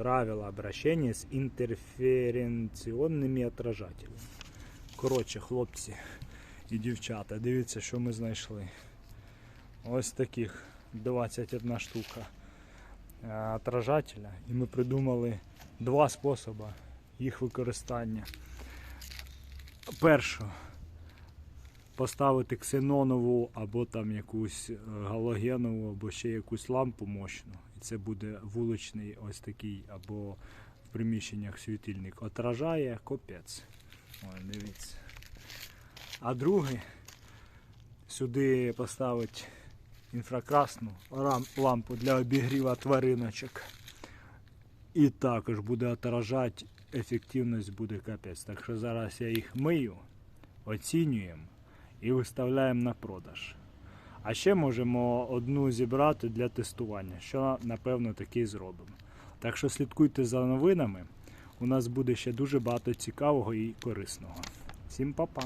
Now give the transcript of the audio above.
Правила обращения з інтерференціонними отражателями. Коротше, хлопці і дівчата, дивіться, що ми знайшли. Ось таких 21 штука отражателя. І ми придумали два способи їх використання. Перше поставити ксенонову або там якусь е, галогенову, або ще якусь лампу мощну. І це буде вуличний ось такий, або в приміщеннях світильник. Отражає копець. Ой, дивіться. А другий сюди поставити інфракрасну лампу для обігріва твариночок. І також буде отражати, ефективність буде капець. Так що зараз я їх мию, оцінюємо і виставляємо на продаж. А ще можемо одну зібрати для тестування, що напевно таки зробимо. Так що слідкуйте за новинами. У нас буде ще дуже багато цікавого і корисного. Всім па-па!